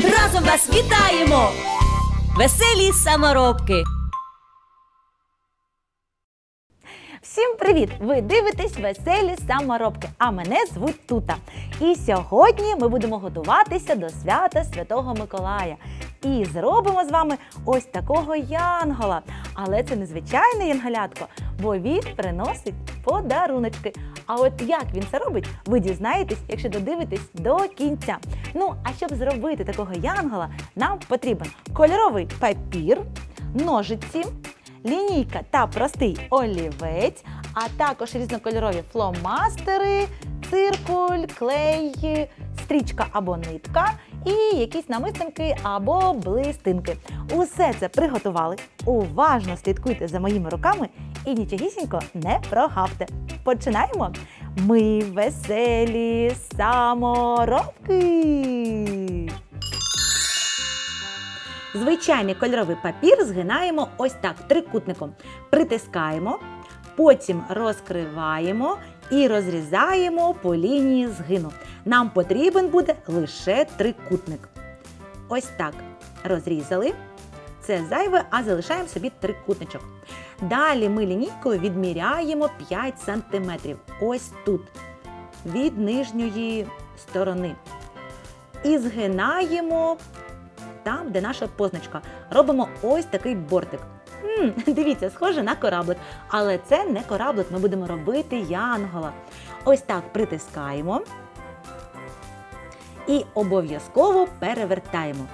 разом вас вітаємо, веселі саморобки. Всім привіт! Ви дивитесь веселі саморобки, а мене звуть Тута. І сьогодні ми будемо готуватися до свята Святого Миколая. І зробимо з вами ось такого янгола. Але це не звичайне янголятко, бо він приносить подаруночки. А от як він це робить, ви дізнаєтесь, якщо додивитесь до кінця. Ну, а щоб зробити такого янгола, нам потрібен кольоровий папір, ножиці, лінійка та простий олівець, а також різнокольорові фломастери, циркуль, клей, стрічка або нитка і якісь намистинки або блистинки. Усе це приготували. Уважно слідкуйте за моїми руками і нічогісінько не прогавте. Починаємо! Ми веселі саморобки! Звичайний кольоровий папір згинаємо ось так трикутником. Притискаємо, потім розкриваємо і розрізаємо по лінії згину. Нам потрібен буде лише трикутник. Ось так розрізали. Це зайве, а залишаємо собі трикутничок. Далі ми лінійкою відміряємо 5 см. Ось тут, від нижньої сторони. І згинаємо там, де наша позначка. Робимо ось такий бортик. М дивіться, схоже на кораблик. Але це не кораблик, ми будемо робити янгола. Ось так притискаємо і обов'язково перевертаємо.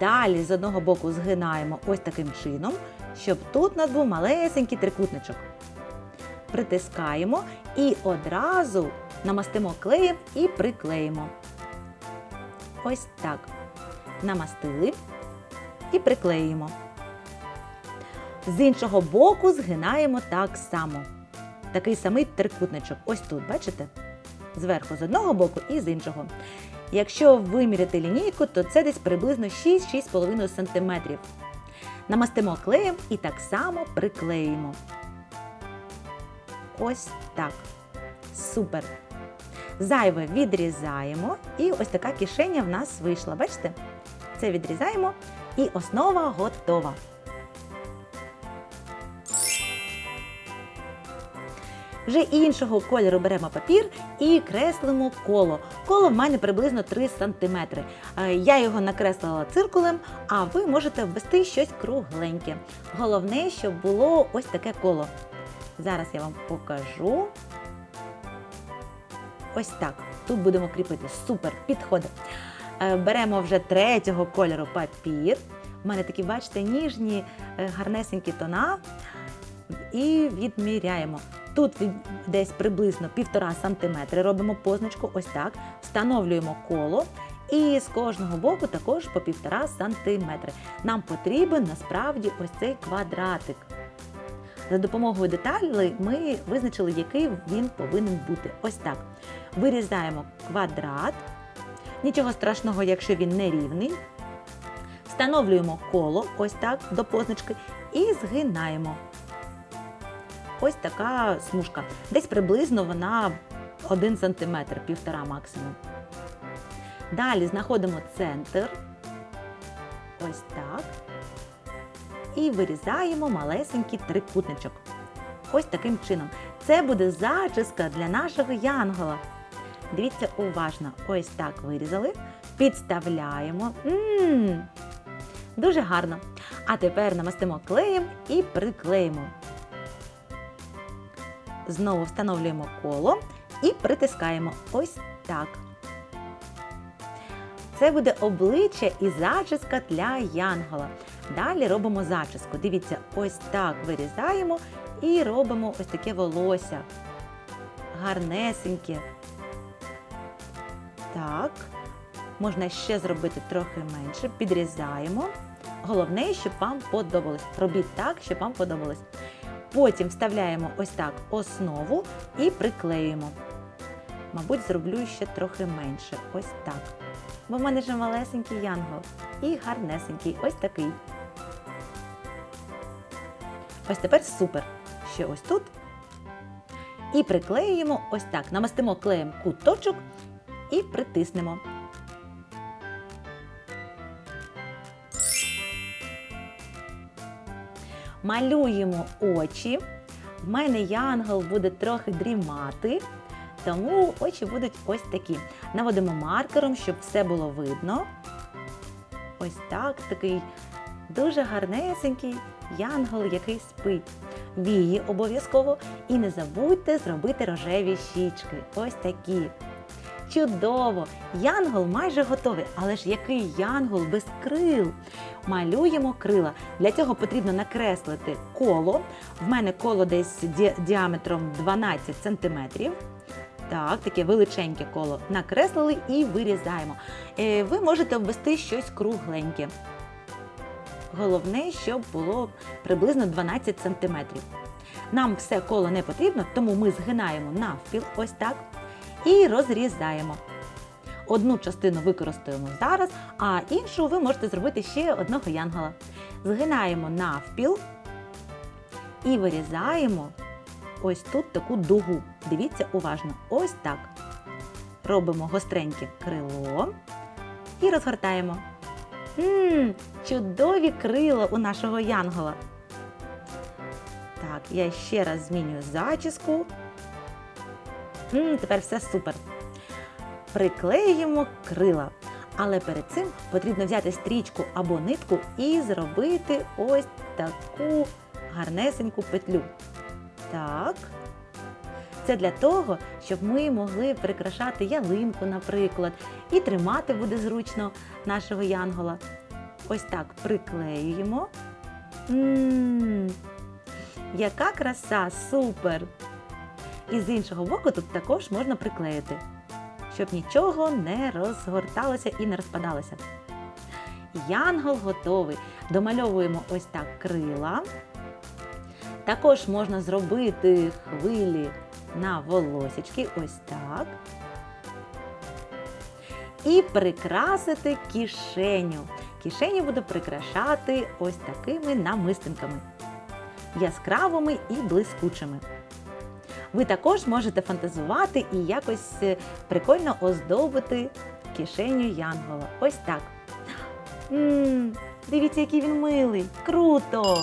Далі з одного боку згинаємо ось таким чином, щоб тут у нас був малесенький трикутничок. Притискаємо і одразу намастимо клеєм і приклеїмо. Ось так намастили і приклеїмо. З іншого боку згинаємо так само. Такий самий трикутничок. Ось тут, бачите? Зверху з одного боку і з іншого. Якщо виміряти лінійку, то це десь приблизно 6-6,5 см. Намастимо клеєм і так само приклеїмо. Ось так. Супер! Зайве відрізаємо, і ось така кишеня в нас вийшла. Бачите? Це відрізаємо і основа готова. Вже іншого кольору беремо папір і креслимо коло. Коло в мене приблизно 3 см. Я його накреслила циркулем, а ви можете ввести щось кругленьке. Головне, щоб було ось таке коло. Зараз я вам покажу. Ось так. Тут будемо кріпити. Супер, підходить. Е, Беремо вже третього кольору папір. У мене такі, бачите, ніжні, е, гарнесенькі тона. І відміряємо. Тут десь приблизно 1,5 см робимо позначку, ось так. Встановлюємо коло. І з кожного боку також по 1,5 см. Нам потрібен насправді ось цей квадратик. За допомогою деталей ми визначили, який він повинен бути. Ось так. Вирізаємо квадрат. Нічого страшного, якщо він не рівний. Встановлюємо коло, ось так, до позначки, і згинаємо. Ось така смужка. Десь приблизно вона 1 см, 1,5 максимум. Далі знаходимо центр. Ось так. І вирізаємо малесенький трикутничок. Ось таким чином. Це буде зачіска для нашого янгола. Дивіться уважно. Ось так вирізали. Підставляємо. Мм, дуже гарно. А тепер намастимо клеєм і приклеїмо. Знову встановлюємо коло і притискаємо. Ось так. Це буде обличчя і зачіска для янгола. Далі робимо зачіску. Дивіться, ось так вирізаємо і робимо ось таке волосся. Гарнесеньке. Так. Можна ще зробити трохи менше, підрізаємо. Головне, щоб вам подобалось. Робіть так, щоб вам подобалось. Потім вставляємо ось так основу і приклеюємо. Мабуть, зроблю ще трохи менше. Ось так. Бо в мене ж малесенький янгол і гарнесенький, ось такий. Ось тепер супер. Ще ось тут. І приклеюємо ось так. Намастимо клеєм куточок і притиснемо. Малюємо очі. В мене янгол буде трохи дрімати, тому очі будуть ось такі. Наводимо маркером, щоб все було видно. Ось так, такий дуже гарнесенький янгол, який спить. Вії обов'язково. І не забудьте зробити рожеві щічки. Ось такі. Чудово! Янгол майже готовий, але ж який янгол без крил? Малюємо крила. Для цього потрібно накреслити коло. В мене коло десь ді- діаметром 12 см. Так, таке величеньке коло накреслили і вирізаємо. Е, ви можете обвести щось кругленьке. Головне, щоб було приблизно 12 см. Нам все коло не потрібно, тому ми згинаємо навпіл, ось так, і розрізаємо. Одну частину використаємо зараз, а іншу ви можете зробити ще одного янгола. Згинаємо навпіл і вирізаємо ось тут таку дугу. Дивіться уважно, ось так. Робимо гостреньке крило і розгортаємо. Мм, чудові крила у нашого янгола. Так, я ще раз змінюю зачіску. М, тепер все супер. Приклеїмо крила. Але перед цим потрібно взяти стрічку або нитку і зробити ось таку гарнесеньку петлю. Так. Це для того, щоб ми могли прикрашати ялинку, наприклад, і тримати буде зручно нашого янгола. Ось так приклеюємо. Мм, яка краса, супер! І з іншого боку тут також можна приклеїти, щоб нічого не розгорталося і не розпадалося. Янгол готовий. Домальовуємо ось так крила. Також можна зробити хвилі на волосічки, ось так. І прикрасити кишеню. Кишеню буду прикрашати ось такими намистинками. Яскравими і блискучими. Ви також можете фантазувати і якось е, прикольно оздобити кишеню Янгола. Ось так. Мм, дивіться, який він милий. Круто!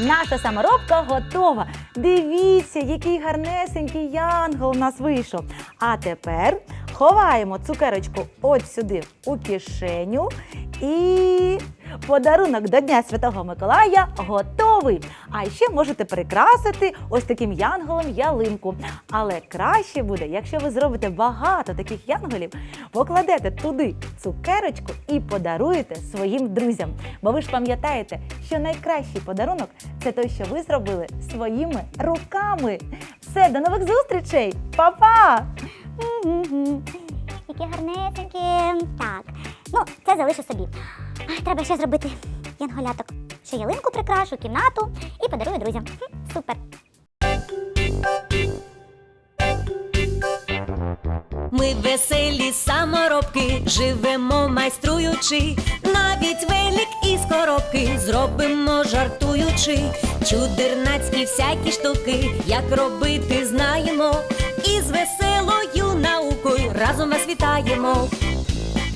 Наша саморобка готова. Дивіться, який гарнесенький янгол у нас вийшов. А тепер ховаємо цукерочку от сюди у кишеню. І подарунок до Дня Святого Миколая готовий. А ще можете прикрасити ось таким янголом ялинку. Але краще буде, якщо ви зробите багато таких янголів, покладете туди цукерочку і подаруєте своїм друзям. Бо ви ж пам'ятаєте, що найкращий подарунок це той, що ви зробили своїми руками. Все, до нових зустрічей! Па-па! Які гарнесенькі. Так. Ну, це залишу собі. Треба ще зробити янголяток. Ще ялинку прикрашу, кімнату і подарую друзям. Супер. Ми веселі саморобки, живемо майструючи, навіть велик із коробки зробимо жартуючи, чудернацькі всякі штуки, як робити знаємо, і з веселою наукою разом вас вітаємо,